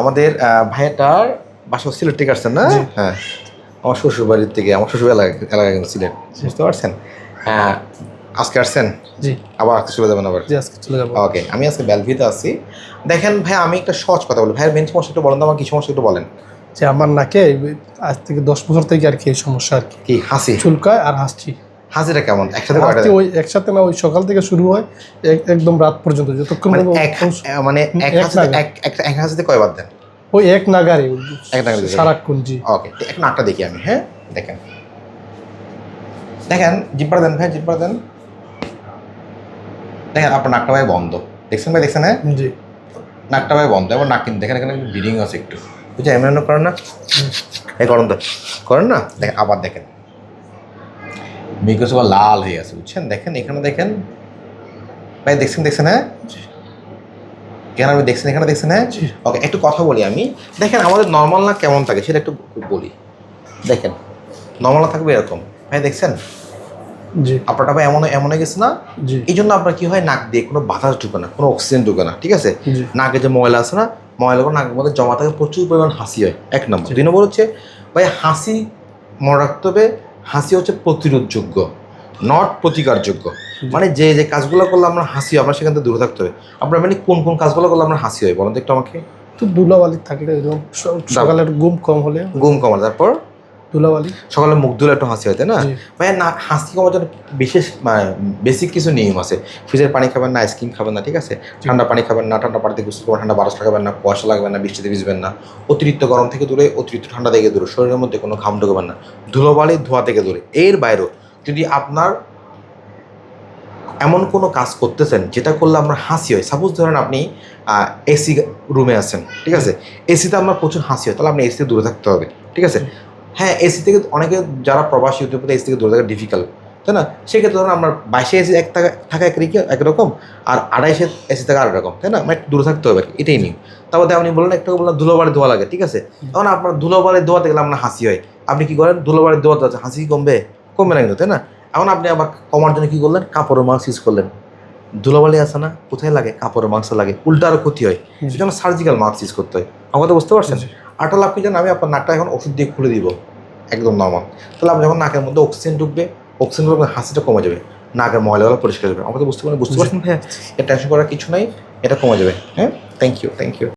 আমাদের ভাইয়াটার বাসা সিলেট থেকে আসছেন না? হ্যাঁ। আমার শ্বশুর বাড়ির থেকে আমার শ্বশুর এলাকা এলাকা কিন্তু সিলেট বুঝতে পারছেন? হ্যাঁ আজকে আসছেন? জি। আবার আজকে চলে যাবেন আবার? জি আজকে চলে যাব। ওকে আমি আজকে বেলভিতে আছি। দেখেন ভাই আমি একটা সহজ কথা বলি। ভাইয়ের মেন সমস্যা একটু বলেন তো আমার কি সমস্যা একটু বলেন? যে আমার নাকে আজ থেকে দশ বছর থেকে আর কি এই সমস্যা আর কি। কি হাসি? চুলকায় আর হাসছি। হাসিটা কেমন? একসাথে কয়টা ওই একসাথে না ওই সকাল থেকে শুরু হয় একদম রাত পর্যন্ত যতক্ষণ মানে এক মানে এক এক হাসিতে কয়বার দেন? ওই এক নাগারে এক নাগারে সারাক্ষণ জি ওকে এক নাকটা দেখি আমি হ্যাঁ? দেখেন। দেখেন জিব্বার দেন ভাই জিব্বার দেন। দেখেন আপনার নাকটা ভাই বন্ধ। দেখছেন ভাই দেখছেন হ্যাঁ? জি। নাকটা ভাই বন্ধ এবং নাক কিন্তু দেখেন এখানে ব্লিডিং আছে একটু। এমন এমন করেন না? এই করেন তো করেন না? দেখেন আবার দেখেন। মিকো সবার লাল হয়ে আছে বুঝছেন? দেখেন এখানে দেখেন। ভাই দেখছেন দেখছেন হ্যাঁ? এখানে আমি দেখছেন এখানে দেখছেন হ্যাঁ? ওকে একটু কথা বলি আমি। দেখেন আমাদের নর্মাল না কেমন থাকে সেটা একটু বলি। দেখেন নর্মাল না থাকবে এরকম। ভাই দেখছেন? আপনারটা ভাই এমন এমন হয়ে গেছে না? এই জন্য আপনার কি হয় নাক দিয়ে কোনো বাতাস ঢুকে না কোনো অক্সিজেন ঢুকে না ঠিক আছে? নাকে যে ময়লা আছে না ময়লাগুলো নাকের মধ্যে জমা থাকে প্রচুর পরিমাণ হাসি হয় এক নম্বর। দুই নম্বর হচ্ছে ভাই হাসি মনে রাখতে হবে হাসি হচ্ছে প্রতিরোধযোগ্য নট প্রতিকারযোগ্য। মানে যে যে কাজগুলো করলে আমরা হাসি হয় আমরা সেখান থেকে দূরে থাকতে হবে। আপনার মানে কোন কোন কাজগুলো করলে আমরা হাসি হয় বলেন তো একটু আমাকে। তো ধুলাবালি থাকলে সকালের ঘুম কম হলে। ঘুম কম তারপর? ধুলাবালি সকালে মুখ ধুলে একটু হাসি হয় তাই না? ভাই না হাসি কমার জন্য বিশেষ বেসিক কিছু নিয়ম আছে। ফ্রিজের পানি খাবেন না আইসক্রিম খাবেন না ঠিক আছে? ঠান্ডা পানি খাবেন না ঠান্ডা পানিতে গোসল করবেন ঠান্ডা বারোশো খাবেন না কুয়াশা লাগবে না বৃষ্টিতে ভিজবেন না। অতিরিক্ত গরম থেকে দূরে অতিরিক্ত ঠান্ডা থেকে দূরে শরীরের মধ্যে কোনো ঘাম ঢুকবেন না। ধুলোবালি ধোয়া থেকে দূরে। এর বাইরেও যদি আপনার এমন কোনো কাজ করতেছেন যেটা করলে আপনার হাসি হয় সাপোজ ধরেন আপনি এসি রুমে আছেন ঠিক আছে? এসিতে আপনার প্রচুর হাসি হয় তাহলে আপনি এসিতে দূরে থাকতে হবে ঠিক আছে? হ্যাঁ এসি থেকে অনেকে যারা প্রবাসী উদ্যোগপতি এসি থেকে দূরে থাকা ডিফিকাল্ট তাই না? সেক্ষেত্রে ধরুন আপনার বাইশে এসি এক থাকা থাকা এক রিকে- একরকম আর আড়াইশে এসি থাকা আরেক রকম তাই না? মানে একটু দূরে থাকতে হবে এটাই নিয়ম। তারপর আপনি বললেন একটু বললেন ধুলোবাড়ি ধোয়া লাগে ঠিক আছে? তখন আপনার ধুলোবাড়ি ধোয়াতে গেলে আপনার হাসি হয়। আপনি কী করেন? ধুলোবাড়ি ধোয়াতে আছে হাসি কমবে? কমবে না কিন্তু তাই না? এখন আপনি আবার কমার জন্য কী করলেন? কাপড়ের মাস্ক ইউজ করলেন। ধুলোবালি আছে না? কোথায় লাগে? কাপড়ের মাংস লাগে। উল্টা আরও ক্ষতি হয়। সেজন্য সার্জিক্যাল মাস্ক ইউজ করতে হয়। আমার কথা বুঝতে পারছেন। আটা লাভ কি জানেন আমি আপনার নাকটা এখন ওষুধ দিয়ে খুলে দিব একদম নর্মাল তাহলে আমি যখন নাকের মধ্যে অক্সিজেন ঢুকবে অক্সিজেন ঢুকবে হাসিটা কমে যাবে নাকের ময়লাগুলো পরিষ্কার যাবে। আমাদের বুঝতে পারেন বুঝতে। পারছেন হ্যাঁ এটা টেনশন করার কিছু নাই এটা কমে যাবে। হ্যাঁ? Thank you thank you